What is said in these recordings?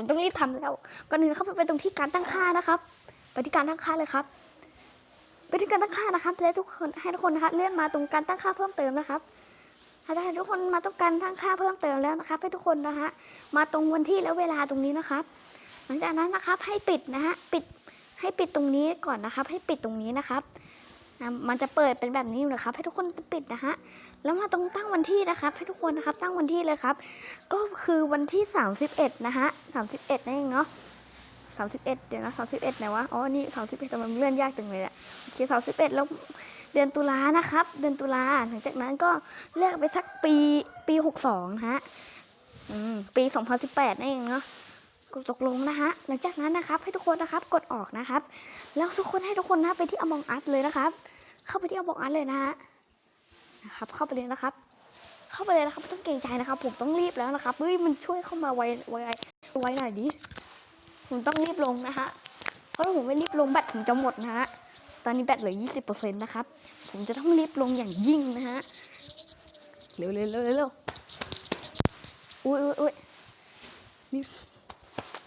ผมต้องรีบทำแล้วก่อนอื่นนะครับไปตรงที่การตั้งค่านะครับ ไปที่การตั้งค่าเลยครับ ไปที่การตั้งค่านะครับและทุกคนให้ทุกคนนะคะเลื่อนมาตรงการตั้งค่าเพิ่มเติมนะครับถ้าให้ทุกคนมาตรงการตั้งค่าเพิ่มเติมแล้วนะครับ ให้ทุกคนนะฮะมาตรงวันที่และเวลาตรงนี้นะครับ หลังจากนั้นนะครับให้ปิดนะฮะปิดให้ปิดตรงนี้ก่อนนะครับ ให้ปิดตรงนี้นะครับ อะมันจะเปิดเป็นแบบนี้อยู่นะครับ ให้ทุกคนปิดนะฮะแล้วมาตรงตั้งวันที่นะครับ ให้ทุกคนนะครับตั้งวันที่เลยครับ ก็คือวันที่ 31 นะฮะ31นั่นเองเนาะ31 เดี๋ยวนะ31ไหนวะอ๋อนี่31ทำไมมันเลื่อนยากจังเลยอะโอเค31 แล้วเดือนตุลานะครับ เดือนตุลาหลังจากนั้นก็เลือกไปสักปีปี 62นะฮะอืมปี 2018นั่นเองเนาะกดตกลงนะฮะ หลังจากนั้นนะครับให้ทุกคนนะครับกดออกนะครับ แล้วทุกคนให้ทุกคนนะไปที่ Among Us เลยนะครับ เข้าไปที่ Among Us เลยนะฮะนะครับ เข้าไปเลยนะครับ เข้าไปเลยนะครับไม่ต้องเกรงใจนะครับ ผมต้องรีบแล้วนะครับเฮ้ยมันช่วยเข้ามาไวไวไวหน่อยดิผมต้องรีบลงนะฮะเพราะถ้าผมไม่รีบลงแบตผมจะหมดนะฮะตอนนี้แบตเหลือยี่สิบเปอร์เซ็นต์นะครับ ผมจะต้องรีบลงอย่างยิ่งนะฮะเร็วเร็วเร็วเร็วเร็วอุ้ยอุ้ยอุ้ยนี่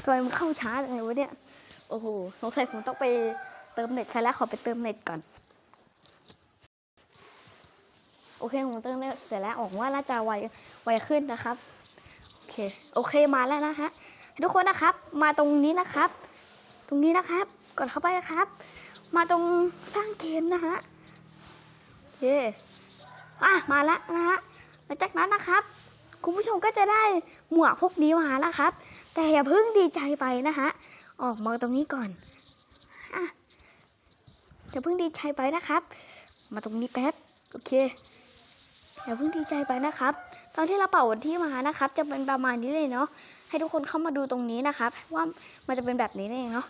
ทำไมมันเข้าช้าจังเลยวะเนี่ย โอ้โห สงสัยผมต้องไปเติมเน็ตใช่แล้วขอไปเติมเน็ตก่อน โอเคผมเติมเน็ตเสร็จแล้วออกว่าน่าจะไวไวขึ้นนะครับโอเคโอเคมาแล้วนะฮะทุกคนนะครับ มาตรงนี้นะครับ ตรงนี้นะครับกดเข้าไปนะครับ มาตรงสร้างเกมนะฮะโอเคอะมาแล้วนะฮะหลังจากนั้นนะครับ คุณผู้ชมก็จะได้หมวกพวกนี้มาแล้วครับ แต่อย่าเพิ่งดีใจไปนะฮะออกมาตรงนี้ก่อนอะอย่าเพิ่งดีใจไปนะครับ มาตรงนี้แป๊บโอเค อย่าเพิ่งดีใจไปนะครับ ตอนที่เราเป่าวันที่มานะครับ จะเป็นประมาณนี้เลยเนาะให้ทุกคนเข้ามาดูตรงนี้นะครับ ว่ามันจะเป็นแบบนี้เองเนาะ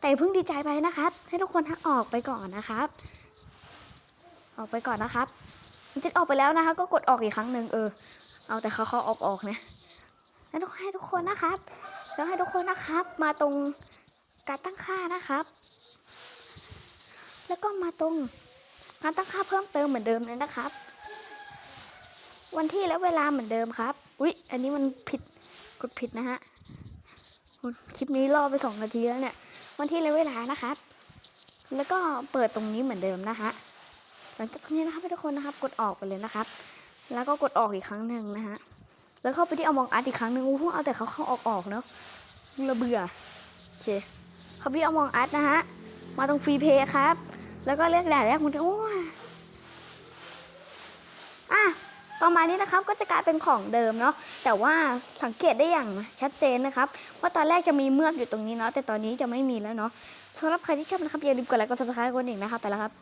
แต่เพิ่งดีใจไปนะครับ ให้ทุกคนออกไปก่อนนะครับ ออกไปก่อนนะครับมันจะออกไปแล้วนะคะ ก็กดออกอีกครั้งหนึ่งเออ เอาแต่เขาเขาออกออกนะแล้วทุกให้ทุกคนนะครับ แล้วให้ทุกคนนะครับ มาตรงการตั้งค่านะครับ แล้วก็มาตรงการตั้งค่าเพิ่มเติมเหมือนเดิมเลยนะครับ วันที่และเวลาเหมือนเดิมครับ อุ๊ย อันนี้มันผิด กดผิดนะฮะ คลิปนี้รอไปสองนาทีแล้วเนี่ย วันที่และเวลานะครับ แล้วก็เปิดตรงนี้เหมือนเดิมนะฮะ หลังจากนี้นะครับทุกคนนะครับ กดออกไปเลยนะครับ แล้วก็กดออกอีกครั้งหนึ่งนะฮะ แล้วเข้าไปที่เอามองอาร์ตอีกครั้งหนึ่งอู้หูเอาแต่เขาเข้าออกออกเนาะเราเบื่อ โอเค เข้าไปที่เอามองอาร์ตนะฮะ มาตรงฟรีเพย์ครับ แล้วก็เลือกแดดแรกคุณโอ้ยอ่ะประมาณนี้นะครับก็จะกลายเป็นของเดิมเนาะแต่ว่าสังเกตได้อย่างชัดเจนนะครับว่าตอนแรกจะมีเมือกอยู่ตรงนี้เนาะแต่ตอนนี้จะไม่มีแล้วเนาะสำหรับใครที่ชอบนะครับอย่าลืมกดไลค์กดซับสไครต์กดหนึ่งนะครับไปแล้วครับ